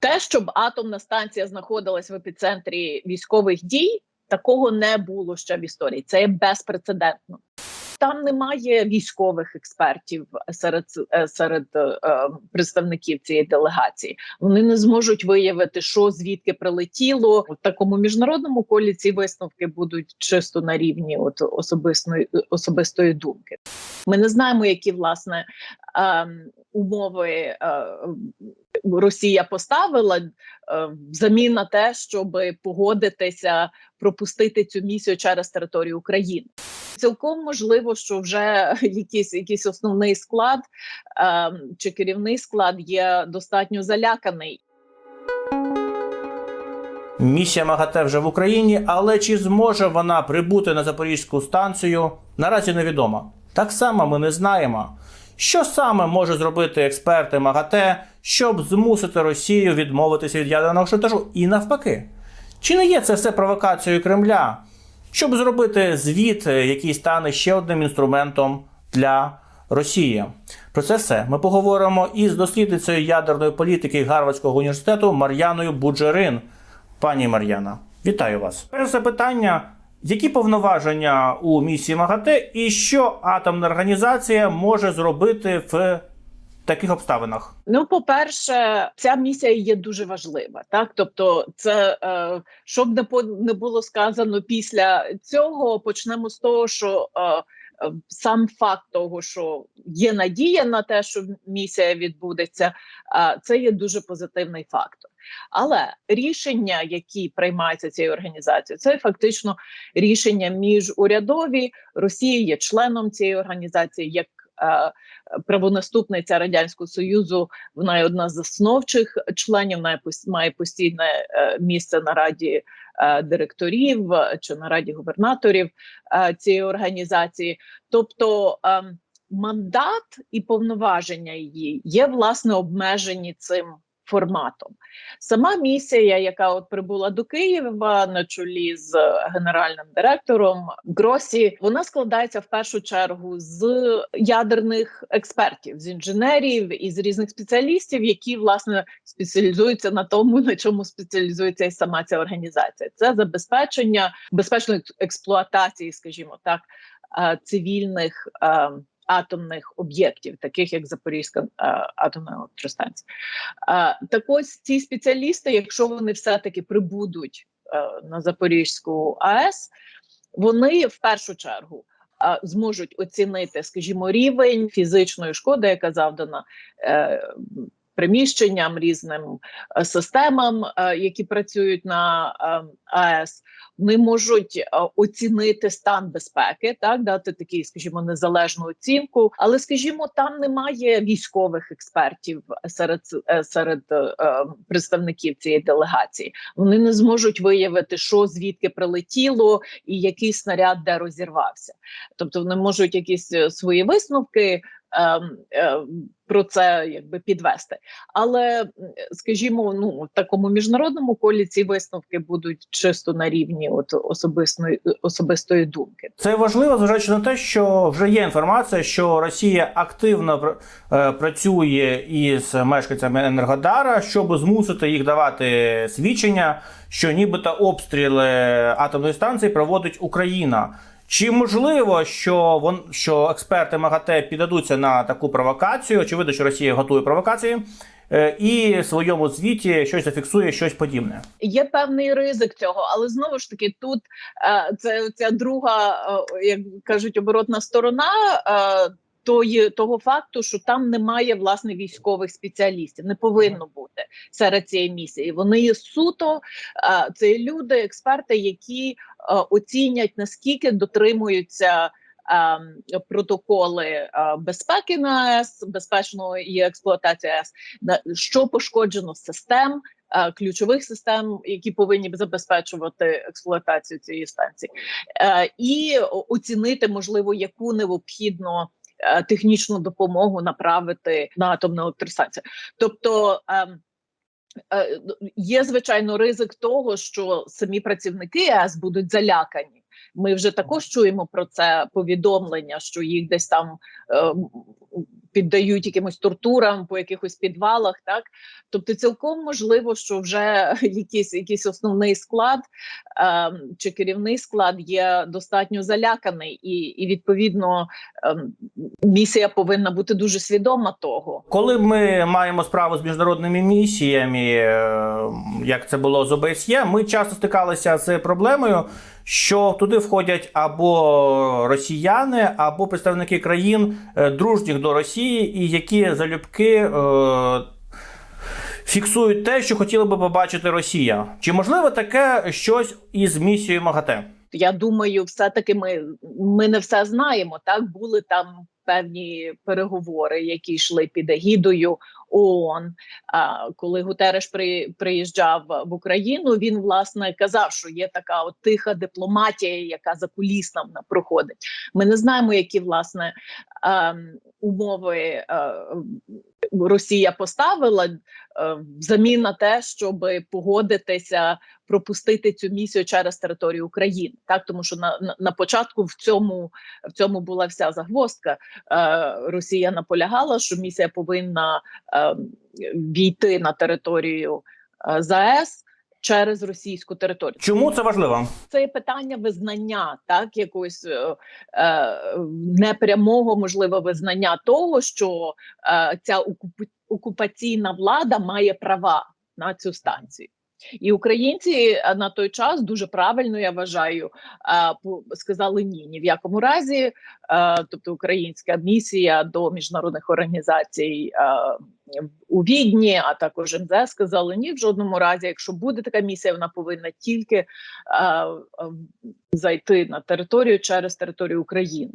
Те, щоб атомна станція знаходилась в епіцентрі військових дій, такого не було ще в історії. Це є безпрецедентно. Там немає військових експертів серед е, серед е, представників цієї делегації. Вони не зможуть виявити, що звідки прилетіло в такому міжнародному колі. Ці висновки будуть чисто на рівні от особистої особистої думки. Ми не знаємо, які власне е, умови е, Росія поставила е, взамін на те, щоб погодитися пропустити цю місію через територію України. Цілком можливо, що вже якийсь якийсь основний склад е, чи керівний склад є достатньо заляканий. Місія МАГАТЕ вже в Україні, але чи зможе вона прибути на Запорізьку станцію, наразі невідомо. Так само ми не знаємо, що саме може зробити експерти МАГАТЕ, щоб змусити Росію відмовитися від ядерного шантажу, і навпаки. Чи не є це все провокацією Кремля, щоб зробити звіт, який стане ще одним інструментом для Росії? Про це все ми поговоримо із дослідницею ядерної політики Гарвардського університету Мар'яною Буджерин. Пані Мар'яна, вітаю вас. Перше питання: які повноваження у місії МАГАТЕ і що атомна організація може зробити в таких обставинах? Ну, по-перше, ця місія є дуже важлива. Так, тобто, це е, щоб не по не було сказано після цього, почнемо з того, що е, сам факт того, що є надія на те, що місія відбудеться, е, це є дуже позитивний фактор. Але рішення, які приймаються цією організацією, це фактично рішення міжурядові. Росія є членом цієї організації. як Правонаступниця радянського союзу вона є одна з засновчих членів. Вона має постійне е, місце на раді е, директорів чи на раді губернаторів е, цієї організації. Тобто е, мандат і повноваження її є власне обмежені цим форматом. Сама місія, яка от прибула до Києва на чолі з генеральним директором Гросі, вона складається в першу чергу з ядерних експертів, з інженерів і з різних спеціалістів, які власне спеціалізуються на тому, на чому спеціалізується і сама ця організація. Це забезпечення безпечної експлуатації, скажімо так, цивільних атомних об'єктів, таких як Запорізька атомна електростанція. Так ось ці спеціалісти, якщо вони все-таки прибудуть на Запорізьку АЕС, вони в першу чергу. Зможуть оцінити, скажімо, рівень фізичної шкоди, яка завдана е, приміщенням, різним е, системам, е, які працюють на е, АЕС, вони можуть оцінити стан безпеки, так дати такий, скажімо, незалежну оцінку. Але, скажімо, там немає військових експертів серед серед представників цієї делегації. Вони не зможуть виявити, що звідки прилетіло, і який снаряд де розірвався. Тобто, вони можуть якісь свої висновки е, про це якби підвести, але скажімо, ну в такому міжнародному колі ці висновки будуть чисто на рівні от особистої особистої думки. Це важливо, зважаючи на те, що вже є інформація, що Росія активно е, працює із мешканцями Енергодара, щоб змусити їх давати свідчення, що нібито обстріли атомної станції проводить Україна. Чи можливо, що вон що експерти МАГАТЕ піддадуться на таку провокацію? Очевидно, що Росія готує провокації. Е, і в своєму звіті щось зафіксує щось подібне. Є певний ризик цього, але знову ж таки, тут е, це ця друга, е, як кажуть, оборотна сторона тої того факту, що там немає власне військових спеціалістів, не повинно бути серед цієї місії. Вони є суто це люди, експерти, які оцінять наскільки дотримуються. Протоколи безпеки на АЕС, безпечної експлуатації АЕС, що пошкоджено систем, ключових систем, які повинні забезпечувати експлуатацію цієї станції, і оцінити можливо яку необхідно Е, технічну допомогу направити на атомну електростанцію. Тобто ем, е, є звичайно ризик того, що самі працівники ЕС будуть залякані. Ми вже також чуємо про це повідомлення, що їх десь там ем, піддають якимось тортурам по якихось підвалах. Так, тобто, цілком можливо, що вже якийсь, якийсь основний склад е, чи керівний склад є достатньо заляканий, і, і відповідно е, місія повинна бути дуже свідома того. Коли ми маємо справу з міжнародними місіями, е, як це було з ОБСЄ, ми часто стикалися з проблемою, що туди входять або росіяни, або представники країн е, дружніх до Росії, і які залюбки. е, Фіксують те, що хотіла би побачити Росія. Чи можливо таке щось із місією МАГАТЕ? Я думаю, все-таки ми, ми не все знаємо. Так були там певні переговори, які йшли під егідою ООН. А коли Гутереш при, приїжджав в Україну, він власне казав, що є така от тиха дипломатія, яка за кулісно вона проходить. Ми не знаємо, які власне ем, умови е, Росія поставила е, взамін на те, щоб погодитися пропустити цю місію через територію України, так тому що на, на, початку в цьому в цьому була вся загвоздка. Е, Росія наполягала, що місія повинна е, війти на територію е, ЗАЕС через російську територію. Чому це важливо? Це є питання визнання, так якогось е, е, непрямого можливо визнання того, що е, ця окупа- окупаційна влада має права на цю станцію. І українці е, на той час дуже правильно я вважаю е, сказали ні, ні в якому разі. Тобто українська місія до міжнародних організацій у Відні, а також МЗС сказали ні, в жодному разі, якщо буде така місія, вона повинна тільки е, е, зайти на територію через територію України,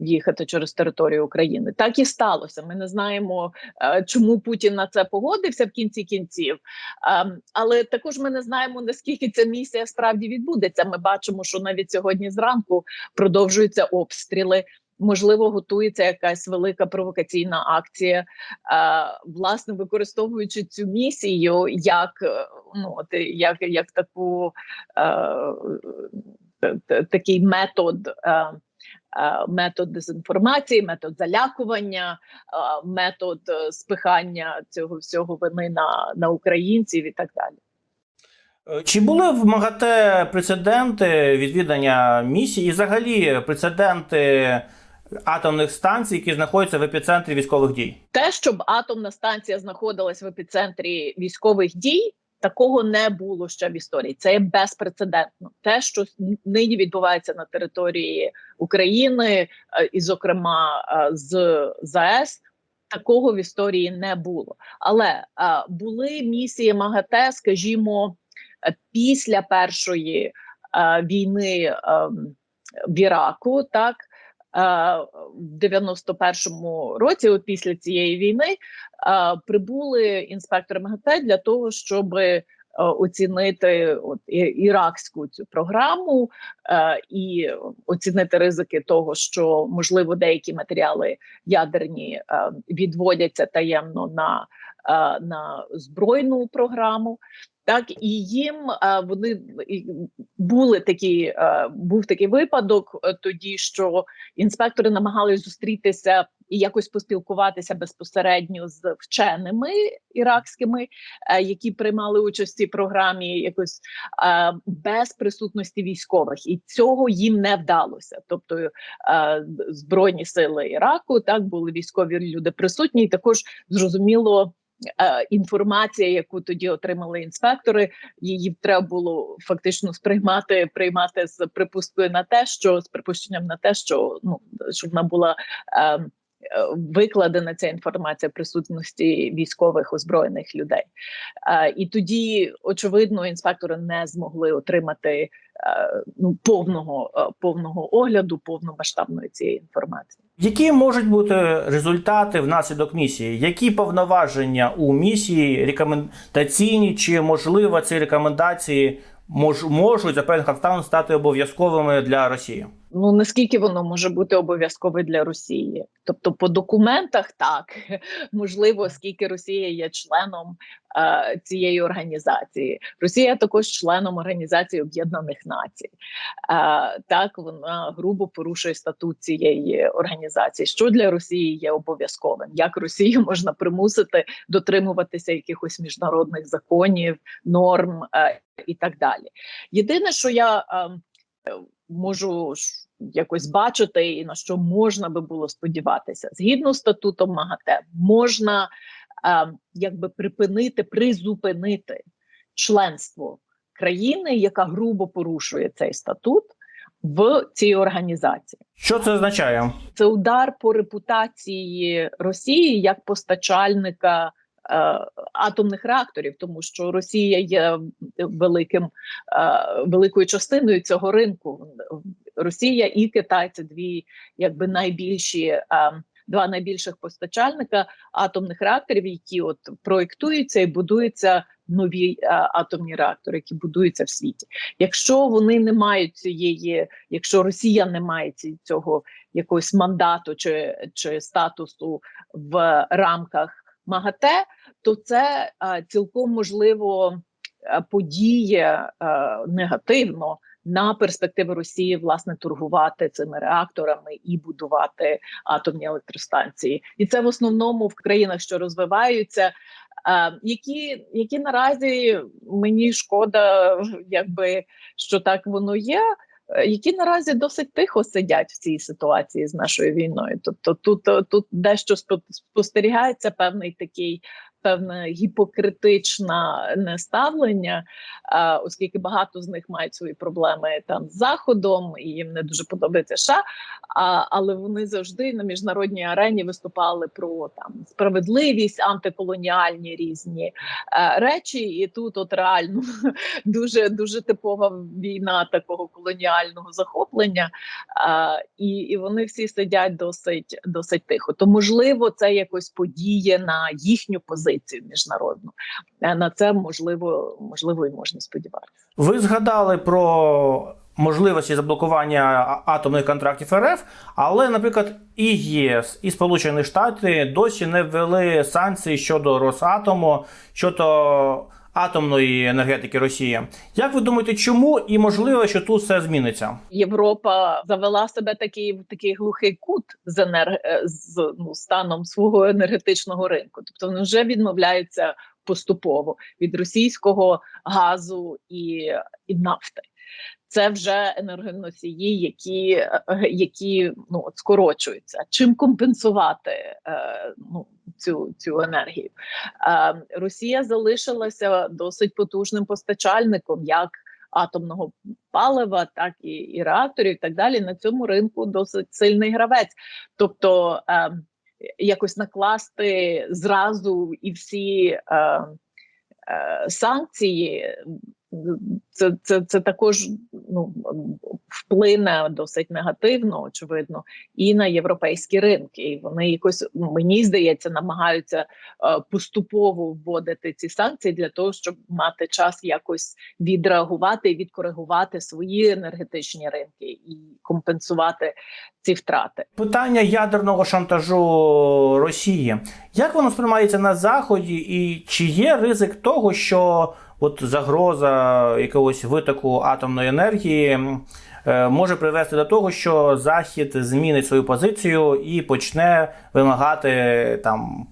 в'їхати через територію України. Так і сталося. Ми не знаємо, е, чому Путін на це погодився в кінці кінців. Ем, але також ми не знаємо наскільки ця місія справді відбудеться. Ми бачимо, що навіть сьогодні зранку продовжуються обстріли. Можливо, готується якась велика провокаційна акція, е, власне використовуючи цю місію як е, ну от як, як таку е, т- такий метод. Е, е, Метод дезінформації, метод залякування, е, метод е, спихання цього всього вини на, на українців і так далі. Е, Чи були в МАГАТЕ прецеденти відвідання місії і взагалі прецеденти атомних станцій, які знаходяться в епіцентрі військових дій? Те, щоб атомна станція знаходилась в епіцентрі військових дій, такого не було ще в історії. Це є безпрецедентно. Те, що нині відбувається на території України, е, і, зокрема, е, з ЗАЕС. Такого в історії не було, але е, були місії МАГАТЕ, скажімо, після першої е, війни ем, в Іраку, так в 91-му році, от після цієї війни, е, прибули інспектори МАГАТЕ для того, щоб е, оцінити от, іракську цю програму е, і оцінити ризики того, що можливо деякі матеріали ядерні е, відводяться таємно на, е, на збройну програму. Так і їм вони були такі, був такий випадок е, тоді, що інспектори намагались зустрітися і якось поспілкуватися безпосередньо з вченими іракськими, е, які приймали участь в цій програмі, якось без присутності військових, і цього їм не вдалося. Тобто збройні сили Іраку так були військові люди присутні, і також зрозуміло. е, Інформація, яку тоді отримали інспектори, її треба було фактично сприймати, приймати з припусткою на те, що з припущенням на те, що ну щоб вона була е, викладена ця інформація присутності військових озброєних людей. Е, і тоді, очевидно, інспектори не змогли отримати е, ну повного е, повного огляду, повномасштабної цієї інформації. Які можуть бути результати внаслідок місії? Які повноваження у місії рекомендаційні, чи можливо ці рекомендації мож, можуть за певних обставин стати обов'язковими для Росії? Ну наскільки воно може бути обов'язкове для Росії? Тобто, по документах так можливо, скільки Росія є членом е, цієї організації. Росія також членом Організації Об'єднаних Націй. Е, так вона грубо порушує статут цієї організації. Що для Росії є обов'язковим? Як Росію можна примусити дотримуватися якихось міжнародних законів, норм е, і так далі? Єдине, що я е, можу якось бачити, і на що можна би було сподіватися, згідно з статутом МАГАТЕ, можна е, якби припинити, призупинити членство країни, яка грубо порушує цей статут в цій організації. Що це означає? Це удар по репутації Росії як постачальника. Е, Атомних реакторів, тому що Росія є великим е, великою частиною цього ринку. Росія і Китай це дві якби найбільші е, два найбільших постачальника атомних реакторів, які от проєктуються і будуються нові е, атомні реактори, які будуються в світі. Якщо вони не мають цієї, якщо Росія не має цього якогось мандату чи, чи статусу в рамках МАГАТЕ, то це е, цілком можливо е, подіє е, негативно на перспективи Росії власне торгувати цими реакторами і будувати атомні електростанції, і це в основному в країнах, що розвиваються. Які, які наразі мені шкода, якби що так воно є, які наразі досить тихо сидять в цій ситуації з нашою війною. Тобто тут, тут дещо спо- спостерігається певний такий певне гіпокритичне неставлення, а, оскільки багато з них мають свої проблеми там з заходом, і їм не дуже подобається США, але вони завжди на міжнародній арені виступали про там справедливість, антиколоніальні різні е, речі. І тут, от реально, дуже дуже типова війна такого колоніального захоплення. І, і вони всі сидять досить досить тихо. То можливо, це якось подіє на їхню позицію міжнародну. Е, На це можливо, можливо, і можна сподіватися. Ви згадали про можливості заблокування атомних контрактів РФ, але, наприклад, і ЄС, і Сполучені Штати досі не ввели санкції щодо Росатому, щодо атомної енергетики Росії. Як ви думаєте, чому і можливо, що тут все зміниться? Європа завела себе такий в такий глухий кут з енерг... е, з ну, станом свого енергетичного ринку. Тобто вони вже відмовляються поступово від російського газу і, і нафти. Це вже енергоносії, які, е, які ну от скорочуються. Чим компенсувати е, ну, цю, цю енергію? Е, Росія залишилася досить потужним постачальником, як атомного палива, так і, і реакторів, і так далі. На цьому ринку досить сильний гравець. Тобто е, якось накласти зразу і всі е, е, санкції. Це, це, це також ну, вплине досить негативно, очевидно, і на європейські ринки. І вони якось мені здається намагаються е, поступово вводити ці санкції для того, щоб мати час якось відреагувати і відкоригувати свої енергетичні ринки і компенсувати ці втрати. Питання ядерного шантажу Росії. Як воно сприймається на Заході, і чи є ризик того, що от загроза якогось витоку атомної енергії е, може привести до того, що Захід змінить свою позицію і почне вимагати там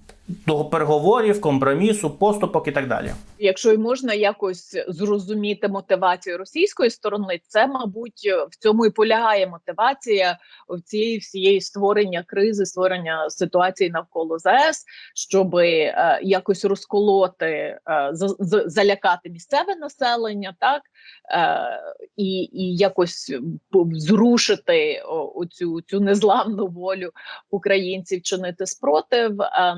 переговорів, компромісу, поступок і так далі? Якщо й можна якось зрозуміти мотивацію російської сторони, це мабуть в цьому і полягає мотивація в цієї всієї створення кризи, створення ситуації навколо ЗАЕС, щоб е, якось розколоти, е, за- за- залякати місцеве населення, так е, і, і якось п- зрушити оцю цю незламну волю українців чинити спротив. е,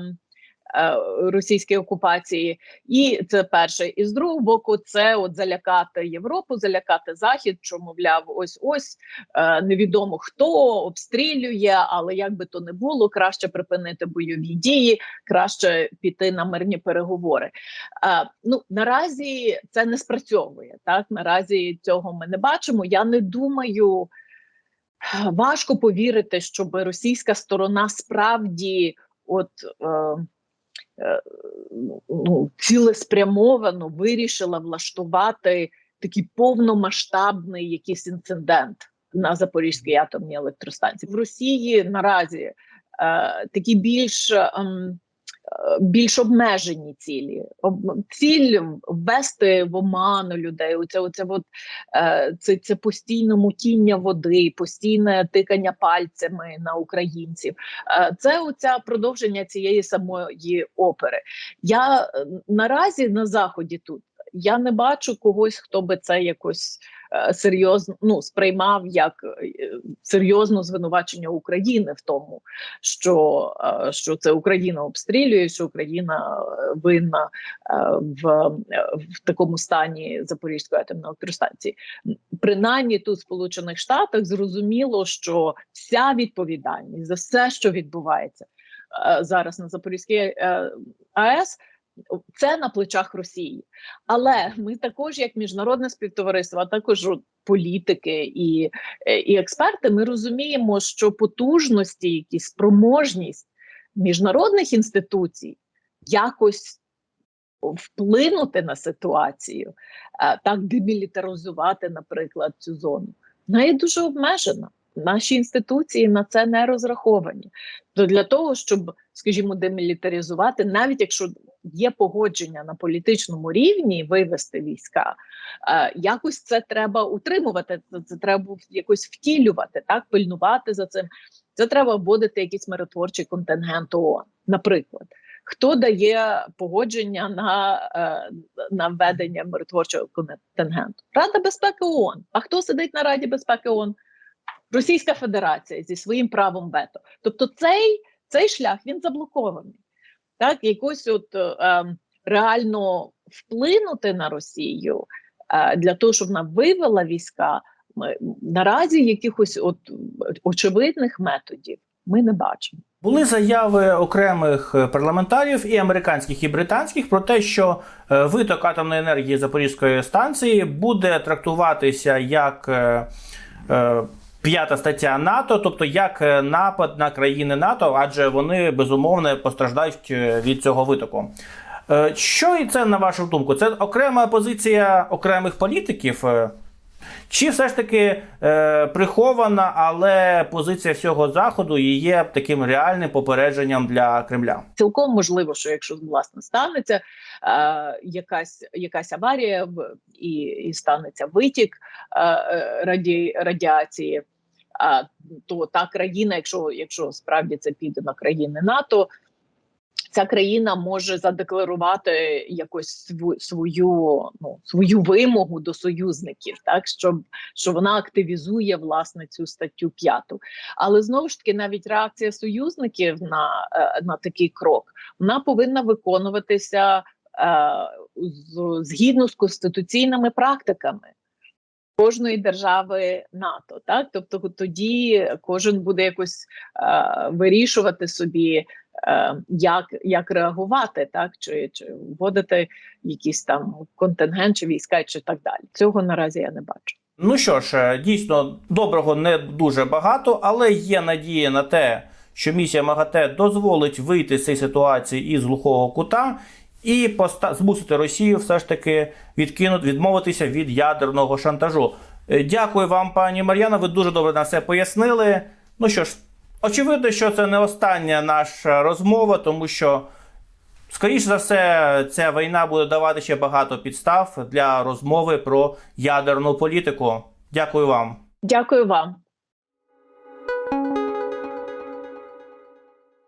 Російській окупації, і це перше. І з другого боку, це от залякати Європу, залякати Захід, що мовляв, ось ось е, невідомо хто обстрілює, але як би то не було, краще припинити бойові дії, краще піти на мирні переговори. Е, ну наразі це не спрацьовує. Так наразі цього ми не бачимо. Я не думаю. важко повірити, щоб російська сторона справді от е, е, ну, цілеспрямовано вирішила влаштувати такий повномасштабний якийсь інцидент на Запорізькій атомній електростанції. В Росії наразі е, такі більш. ем, більш обмежені цілі, ціль ввести в оману людей. Оце, оце, от, е, це, це постійне мутіння води, постійне тикання пальцями на українців. Е, Це оця продовження цієї самої опери. Я е, наразі на заході тут. Я не бачу когось, хто би це якось серйозно ну, сприймав як е, серйозне звинувачення України в тому, що, е, що це Україна обстрілює, що Україна е, винна е, в, е, в такому стані Запорізької атомної електростанції. Принаймні тут в Сполучених Штатах зрозуміло, що вся відповідальність за все, що відбувається е, зараз на Запорізькій е, АЕС. Це на плечах Росії, але ми також, як міжнародне співтовариство, а також політики і, е, і експерти, ми розуміємо, що потужності, якісь спроможність міжнародних інституцій якось вплинути на ситуацію, е, так демілітаризувати, наприклад, цю зону, вона є дуже обмежена. Наші інституції на це не розраховані. То для того, щоб, скажімо, демілітаризувати, навіть якщо є погодження на політичному рівні вивести війська, е, якось це треба утримувати. Це, треба якось втілювати, так пильнувати за цим. Це треба вводити якийсь миротворчий контингент ООН, наприклад. Хто дає погодження на, е, на введення миротворчого контингенту? Рада безпеки ООН. А хто сидить на Раді безпеки ООН? Російська Федерація зі своїм правом вето. Тобто цей, цей шлях він заблокований. Так, якось от е, ем, реально вплинути на Росію е, для того, щоб вона вивела війська. Ми наразі якихось от очевидних методів ми не бачимо. Були заяви окремих е, парламентарів і американських, і британських про те, що е, виток атомної енергії Запорізької станції буде трактуватися як е, е, п'ята стаття НАТО, тобто як е, напад на країни НАТО, адже вони безумовно постраждають е, від цього витоку. Е, Що і це на вашу думку? Це окрема позиція окремих політиків? Чи все ж таки е, прихована, але позиція всього заходу і є таким реальним попередженням для Кремля? Цілком можливо, що якщо власне станеться е, якась якась аварія і, і станеться витік е, раді, радіації, то та країна, якщо, якщо справді це піде на країни НАТО, ця країна може задекларувати якось свою ну свою вимогу до союзників, так щоб що вона активізує власне цю статтю п'яту. Але знову ж таки, навіть реакція союзників на, е, на такий крок вона повинна виконуватися е, згідно з конституційними практиками. Кожної держави НАТО, так тобто тоді кожен буде якось е, вирішувати собі, е, як, як реагувати, так чи, чи вводити якийсь там контингент, чи війська, чи так далі. Цього наразі я не бачу. Ну що ж, е, дійсно доброго не дуже багато, але є надія на те, що місія МАГАТЕ дозволить вийти з цієї ситуації із глухого кута і поста- змусити Росію все ж таки відкинути, відмовитися від ядерного шантажу. Е, Дякую вам, пані Мар'яна. Ви дуже добре нам все пояснили. Ну що ж, очевидно, що це не остання наша розмова, тому що Скоріше за все, ця війна буде давати ще багато підстав для розмови про ядерну політику. Дякую вам. Дякую вам.